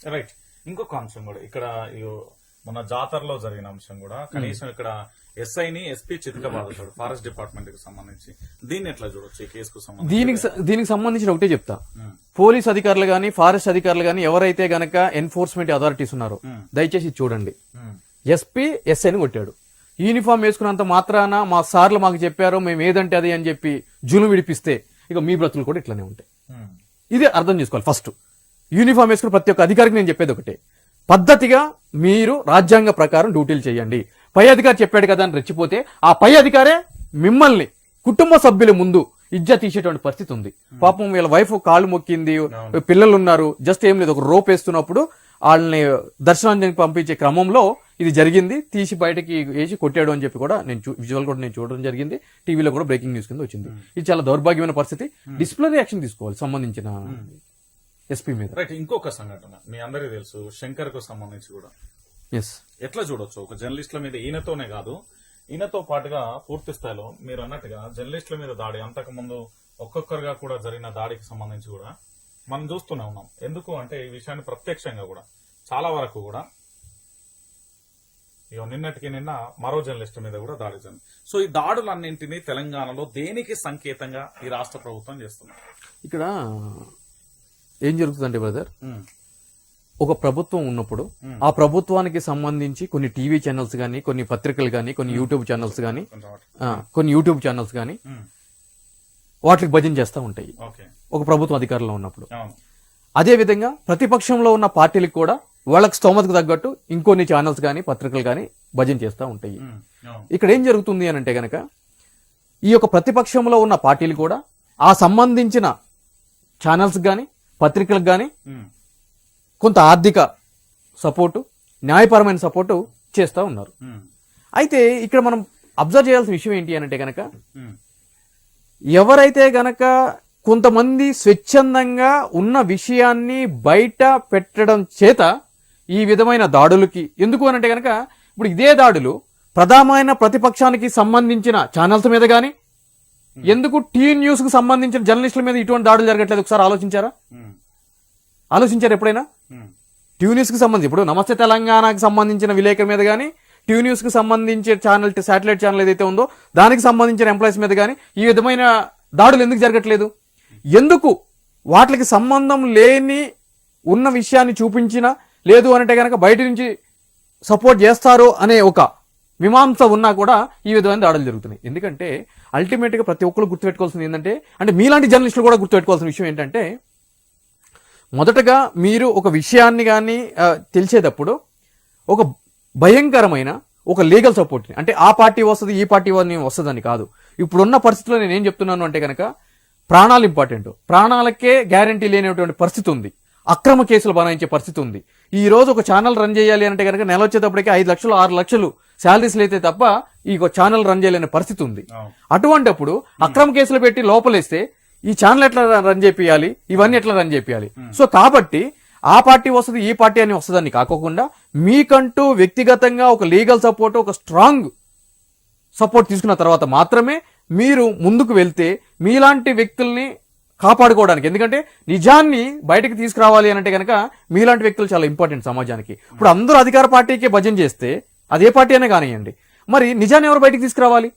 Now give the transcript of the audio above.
Right ఇంకొక అంశం కూడా ఇక్కడ మన జాతరలో జరిగిన అంశం కూడా కనీసం ఇక్కడ ఎస్ఐని ఎస్పీ చితకబాదుతాడు ఫారెస్ట్ డిపార్ట్మెంట్కి సంబంధించి. దీన్ని ఎట్లా చూడొచ్చు? ఈ కేసుకు సంబంధించి? దీనికి దీనికి సంబంధించిన ఒకటే చెప్తా. ఉమ్, పోలీస్ అధికారులు గాని ఫారెస్ట్ అధికారులు గాని ఎవరైతే గనక ఎన్ఫోర్స్మెంట్ అథారిటీస్ ఉన్నారో Hmm. దయచేసి చూడండి. ఎస్పీ ఎస్ఐని కొట్టాడు. యూనిఫామ్ వేసుకున్నంత మాత్రాన మా సార్లు మాకు చెప్పారు మేము ఏదంటే అది అని చెప్పి జులు విడిపిస్తే ఇక మీ బ్రతుకులు కూడా ఇట్లానే ఉంటాయి. ఇది అర్థం చేసుకోవాలి ఫస్ట్. యూనిఫామ్ వేసుకున్న ప్రతి ఒక్క అధికారికి నేను చెప్పేది ఒకటే. పద్ధతిగా మీరు రాజ్యాంగ ప్రకారం డ్యూటీలు చేయండి. పై అధికారి చెప్పాడు కదా అని రెచ్చిపోతే ఆ పై అధికారే మిమ్మల్ని కుటుంబ సభ్యుల ముందు ఇజ్జ తీసేటువంటి పరిస్థితి ఉంది. పాపం వీళ్ళ వైఫ్ కాళ్ళు మొక్కింది పిల్లలు ఉన్నారు జస్ట్ ఏం లేదు ఒక రోప్ వేస్తున్నప్పుడు వాళ్ళని దర్శనానికి పంపించే క్రమంలో ఇది జరిగింది. తీసి బయటకి వేసి కొట్టాడు అని చెప్పి కూడా నేను విజువల్ కూడా నేను చూడడం జరిగింది. టీవీలో కూడా బ్రేకింగ్ న్యూస్ కింద వచ్చింది. ఇది చాలా దౌర్భాగ్యమైన పరిస్థితి. డిసిప్లినరీ యాక్షన్ తీసుకోవాలి సంబంధించిన ఎస్పీ మీద. రైట్ ఇంకొక సంఘటన మీ అందరికీ తెలుసు శంకర్కు సంబంధించి కూడా. ఎస్ ఎట్లా చూడొచ్చు? ఒక జర్నలిస్టుల మీద ఈయనతోనే కాదు ఈయనతో పాటుగా పూర్తి స్థాయిలో మీరు అన్నట్టుగా జర్నలిస్టుల మీద దాడి అంతకు ముందు ఒక్కొక్కరుగా కూడా జరిగిన దాడికి సంబంధించి కూడా మనం చూస్తూనే ఉన్నాం. ఎందుకు అంటే ఈ విషయాన్ని ప్రత్యక్షంగా కూడా చాలా వరకు కూడా. ఇగో నిన్నటికి నిన్న మరో జర్నలిస్ట్ మీద కూడా దాడి జరిగింది. సో ఈ దాడులన్నింటినీ తెలంగాణలో దేనికి సంకేతంగా ఈ రాష్ట్ర ప్రభుత్వం చేస్తుంది? ఇక్కడ ఏం జరుగుతుందంటే బ్రదర్ ఒక ప్రభుత్వం ఉన్నప్పుడు ఆ ప్రభుత్వానికి సంబంధించి కొన్ని టీవీ ఛానల్స్ గానీ కొన్ని పత్రికలు గానీ కొన్ని యూట్యూబ్ ఛానల్స్. ఆ, కొన్ని యూట్యూబ్ ఛానల్స్ గానీ ఉమ్, వాటికి భజన చేస్తూ ఉంటాయి. ఒక ప్రభుత్వం అధికారంలో ఉన్నప్పుడు. అదే విధంగా ప్రతిపక్షంలో ఉన్న పార్టీలకు కూడా వాళ్ళకి స్తోమతకు తగ్గట్టు ఇంకొన్ని ఛానల్స్ గానీ పత్రికలు గానీ భజన చేస్తూ ఉంటాయి. ఇక్కడ ఏం జరుగుతుంది అని అంటే గనక ఈ యొక్క ప్రతిపక్షంలో ఉన్న పార్టీలు కూడా ఆ సంబంధించిన ఛానల్స్ గాని పత్రికలకు గాని ఉమ్, కొంత ఆర్థిక సపోర్టు న్యాయపరమైన సపోర్టు చేస్తూ ఉన్నారు. అయితే ఇక్కడ మనం అబ్జర్వ్ చేయాల్సిన విషయం ఏంటి అని అంటే గనక ఎవరైతే గనక కొంతమంది స్వచ్ఛందంగా ఉన్న విషయాన్ని బయట పెట్టడం చేత ఈ విధమైన దాడులకి ఎందుకు అని అంటే గనక ఇప్పుడు ఇదే దాడులు ప్రధానమైన ప్రతిపక్షానికి సంబంధించిన ఛానల్స్ మీద గాని ఎందుకు టీ న్యూస్కు సంబంధించిన జర్నలిస్టుల మీద ఇటువంటి దాడులు జరగట్లేదు? ఒకసారి ఆలోచించారా? ఆలోచించారు ఎప్పుడైనా? కి సంబంధించి ఇప్పుడు నమస్తే తెలంగాణకి సంబంధించిన విలేకరు మీద కానీ కి సంబంధించి ఛానల్ శాటిలైట్ ఛానల్ ఏదైతే ఉందో దానికి సంబంధించిన ఎంప్లాయీస్ మీద కానీ ఈ విధమైన దాడులు ఎందుకు జరగట్లేదు? ఎందుకు వాటికి సంబంధం లేని ఉన్న విషయాన్ని చూపించిన లేదు అంటే కనుక బయట నుంచి సపోర్ట్ చేస్తారు అనే ఒక మీమాంస ఉన్నా కూడా ఈ విధమైన దాడులు జరుగుతున్నాయి. ఎందుకంటే అల్టిమేట్గా ప్రతి ఒక్కరు గుర్తుపెట్టుకోవాల్సింది ఏంటంటే అంటే మీలాంటి జర్నలిస్టులు కూడా గుర్తుపెట్టుకోవాల్సిన విషయం ఏంటంటే మొదటగా మీరు ఒక విషయాన్ని కానీ తెలిసేటప్పుడు ఒక భయంకరమైన ఒక లీగల్ సపోర్ట్ని అంటే ఆ పార్టీ వస్తుంది ఈ పార్టీ వస్తుందని కాదు. ఇప్పుడున్న పరిస్థితుల్లో నేను ఏం చెప్తున్నాను అంటే కనుక ప్రాణాలు ఇంపార్టెంట్. ప్రాణాలకే గ్యారంటీ లేనటువంటి పరిస్థితి ఉంది. అక్రమ కేసులు బనాయించే పరిస్థితి ఉంది. ఈ రోజు ఒక ఛానల్ రన్ చేయాలి అంటే కనుక నెల వచ్చేటప్పటికి ఐదు లక్షలు ఆరు లక్షలు శాలరీస్లు అయితే తప్ప ఈ ఛానల్ రన్ చేయలేని పరిస్థితి ఉంది. అటువంటప్పుడు అక్రమ కేసులు పెట్టి లోపలేస్తే ఈ ఛానల్ ఎట్లా రన్ చేపియాలి? ఇవన్నీ ఎట్లా రన్ చేపియాలి? సో కాబట్టి ఆ పార్టీ వస్తుంది ఈ పార్టీ అని వస్తుందని కాకోకుండా మీకంటూ వ్యక్తిగతంగా ఒక లీగల్ సపోర్ట్ ఒక స్ట్రాంగ్ సపోర్ట్ తీసుకున్న తర్వాత మాత్రమే మీరు ముందుకు వెళ్తే మీలాంటి వ్యక్తుల్ని కాపాడుకోవడానికి. ఎందుకంటే నిజాన్ని బయటకు తీసుకురావాలి అంటే కనుక మీలాంటి వ్యక్తులు చాలా ఇంపార్టెంట్ సమాజానికి. ఇప్పుడు అందరూ అధికార పార్టీకి భజన చేస్తే అదే పార్టీ అనే కానివ్వండి మరి నిజాన్ని ఎవరు బయటకు తీసుకురావాలి?